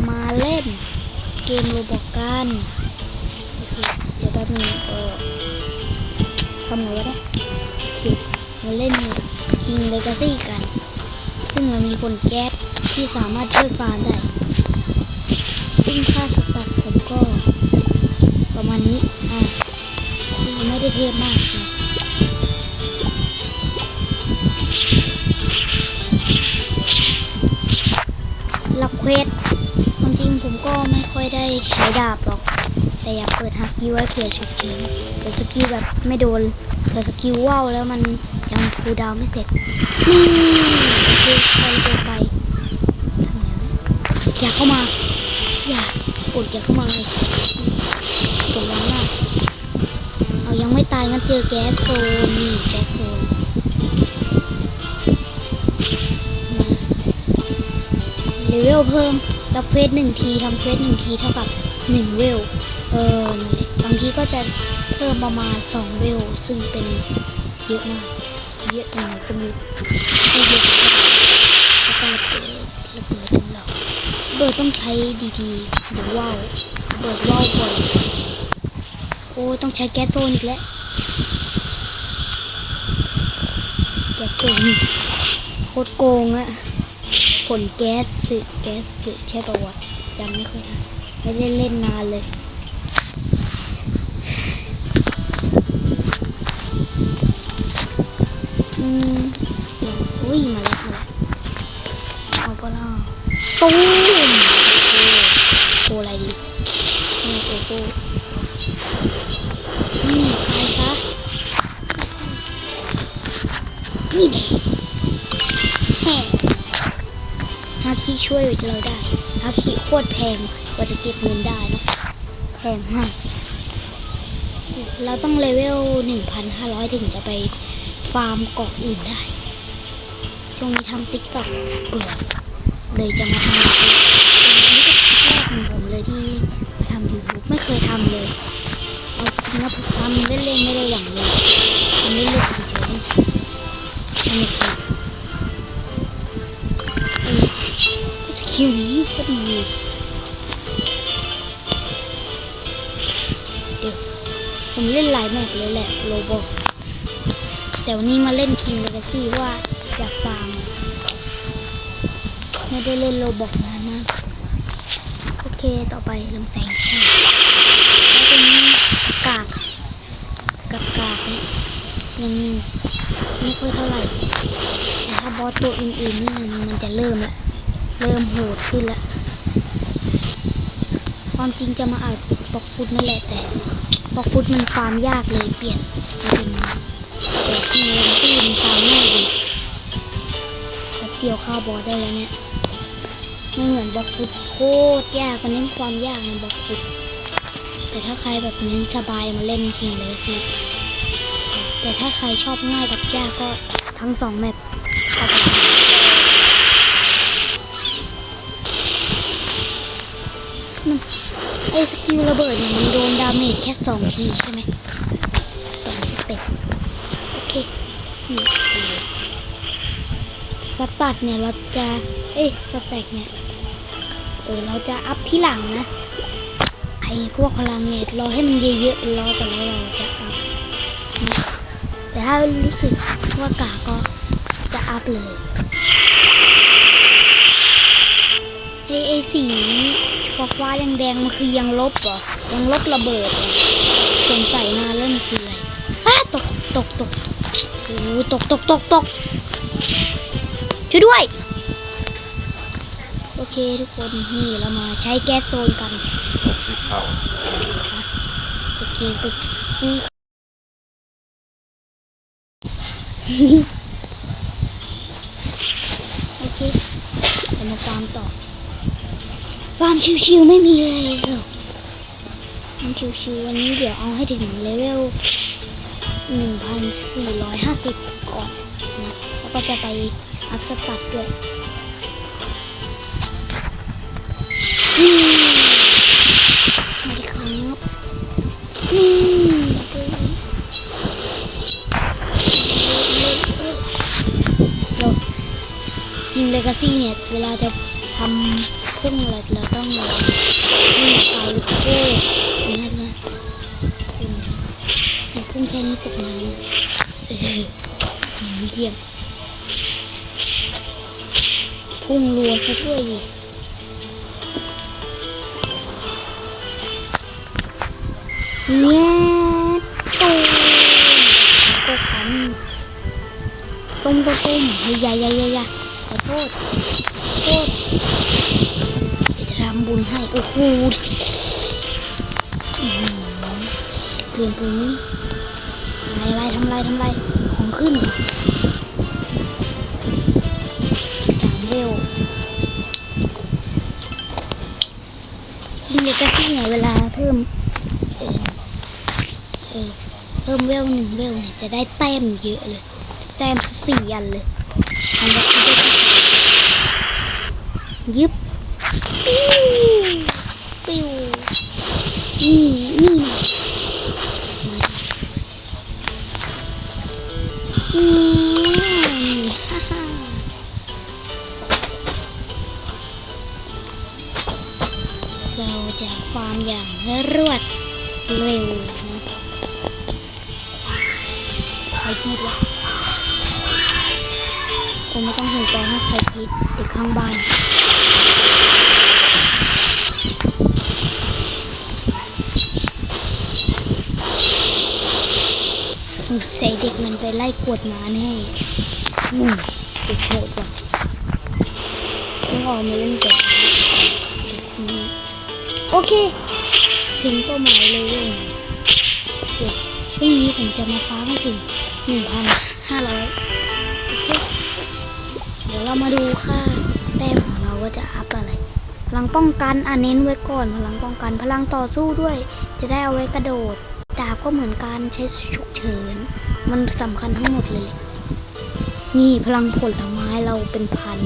จะมาเล่นเกมโรบอกกันโอเคเดี๋ยวแป๊บนึงเออทำไงวะเนี่ยโอเคมาเล่น King Legacy กัน ซึ่งมันมีผลแก๊สที่สามารถช่วยฟาร์มได้ ซึ่งค่าสตัดผมก็ ประมาณนี้ อ่าไม่ได้เทพมากนะรับเควส ริงผมก็ไม่ค่อยได้ใช้ดาบหรอก แต่อยากเปิดฮาคิไว้เผื่อฉุกเฉินเผื่อสกิลแบบไม่โดนเผื่อสกิลว่าวแล้วมันยังคูดาวไม่เสร็จนี่คือไปเจอไปทำไงอยากเข้ามา อยากกดอยากเข้ามาเลยกดแล้วล่ะเอายังไม่ตายงั้นเจอแก๊สโซนี่แก๊สโซนเลเวลเพิ่ม รับเควสหนึ่งทีทำเควสหนึ่งทีเท่ากับหนึ่งเวล เออบางทีก็จะเพิ่มประมาณสองเวล ซึ่งเป็นเยอะมาก เยอะจังก็มีไม่เยอะแล้วก็ระเบิดระเบิดถึงเราระเบิดต้องใช้ดีๆหรือว่าวระเบิดว่าวบ่อย โอ้ต้องใช้แก๊สโซนอีกแล้วแก๊สโซนโคตรโกงอะ ผลแก๊สสึแก๊สสึใช่ปะวะจำไม่ค่อยได้ไม่ได้เล่นนานเลยอืมอุ้ยมาแล้วมล้วเอาก็ล่าตุ้มโกอะไรดีโอ้โกนี่ตายซะนี่แน่แฮ่ฮาคิช่วยเราได้ฮาคิโคตรแพงกว่าจะเก็บเงินได้นะแพงมากเราต้องเลเวล1,500ถึงจะไปฟาร์มเกาะอื่นได้ช่วงนี้ทำติ๊กต็อกเบื่อเลยจะมาทำยูทูบนี่ก็ครั้งแรกของผมเลยที่มาทำยูทูบไม่เคยทำเลย เอาจริงนะผมทำเล่นๆไม่ได้หวังเลยทำเล่นๆเฉย ก็ดีเดี๋ยวผมเล่นหลายแมปเลยแหละโรบอกแต่วันนี้มาเล่นคิงเลกาซี่ว่าอยากฟาร์มไม่ได้เล่นโรบอกนานมากโอเคต่อไปลำแสงค่ะแล้วเป็นกากกากกากนี่ยังไม่ค่อยเท่าไหร่แต่ถ้าบอสตัวอื่นๆนี่มันจะเริ่มละ เริ่มโหดขึ้นละความจริงจะมาอัดบล็อกฟุตนั่นแหละแต่บล็อกฟุตมันฟาร์มยากเลยเปลี่ยนเป็นแบบที่ที่มันฟาร์มง่ายดีแป๊บเดียวข้าวบอได้แล้วเนี่ยไม่เหมือนบล็อกฟุตโคตรยากมันเน้นความยากในบล็อกฟุตแต่ถ้าใครแบบเน้นสบายมาเล่นคิงเลยสิแต่ถ้าใครชอบง่ายกับยากก็ทั้งสองแมปเข้าไป สกิลระเบิดเนี่ยมันโดนดาเมจแค่สองทีใช่ไหมสองสเต็ปโอเคนี่สตัดเนี่ยเราจะ เอ้ยสแต็กเนี่ย เออเราจะอัพที่หลังนะ ไอ้พวกพลังเนี่ยรอให้มันเยอะๆรอแต่แล้วเราจะอัพแต่ถ้ารู้สึกว่ากาก็จะอัพเลยไอไอสี ฟ้าฟ้าแดงๆมันคือยังลบเหรอยังลบระเบิดเหรอสงสัยนานแล้วมันคืออะไรอ้าตกตกตกโอ้โหตกตกตกตกช่วยด้วย โอเคทุกคนนี่เรามาใช้แก๊สโซนกันโอเคไปนี่โอเคเรามาฟามต่อ ฟามชิวๆไม่มีอะไรหรอกฟามชิวๆวันนี้เดี๋ยวเอาให้ถึงเลเวลหนึ่งพันสี่ร้อยห้าสิบก่อนนะแล้วก็จะไปอัพสตัดด้วยมาดิครับนี่เรายิงเลกาซี่เนี่ย เวลาจะทำ พุ่งเราเราต้องรอพุ่งไปโค้นั่นะคุณมันพุ่งแค่นี้ตกน้ำเออเยี่ยมพุ่งรัวซะด้วยดิเนี่ยตูมก็ขันตุ้มก็ตุ้มเฮ้ยอยาอยาอยาอยาขอโทษขอโทษ จะทำบุญให้ โอ้โหอื้อหือเปลี่ยนปืนนี้อะไรทำไรทำไรของขึ้นสามเวลจริงเลยก็ที่ไหนเวลาเพิ่มเออเอเพิ่มเวลหนึ่งเวลเนี่ยจะได้แต้มเยอะเลย แต้มสี่อันเลยอันละยึบ ปิ้วปิ้วนี่นี่ฮ่าฮ่าเราจะฟาร์มอย่างรวดเร็วใครพูดวะคงไม่ต้องห่วงใจให้ใครคิดเด็กข้างบ้าน ไปไล่กวดหมาแน่อืมเด็กโหดว่ะต้องออกมาเล่นกับเด็กคนนี้โอเค ถึงเป้าหมายเลยเว้ยเดี๋ยวพรุ่งนี้ผมจะมาฟ้าให้ถึงหนึ่งพันห้าร้อยโอเค เดี๋ยวเรามาดูค่าแต้มของเราว่าจะอัพอะไร พลังป้องกันอะเน้นไว้ก่อน พลังป้องกัน พลังต่อสู้ด้วย จะได้เอาไว้กระโดด ดาบก็เหมือนการใช้ฉุกเฉิน มันสำคัญทั้งหมดเลย นี่พลังผลไม้เราเป็นพัน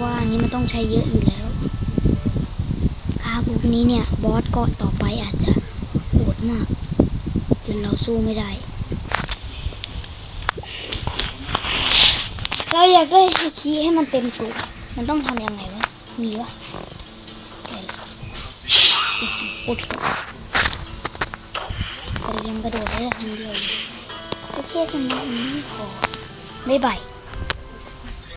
ว่าอันนี้มันต้องใช้เยอะอยู่แล้วค่าพวกนี้เนี่ย บอสเกาะต่อไปอาจจะโหดมากจนเราสู้ไม่ได้เราอยากได้ฮาคิให้มันเต็มตัว มันต้องทำยังไงวะ มีวะเดี๋ยวอุด ยังกระโดดได้ทันเดียวเลยโอเคสำหรับวันนี้ขอบ๊ายบาย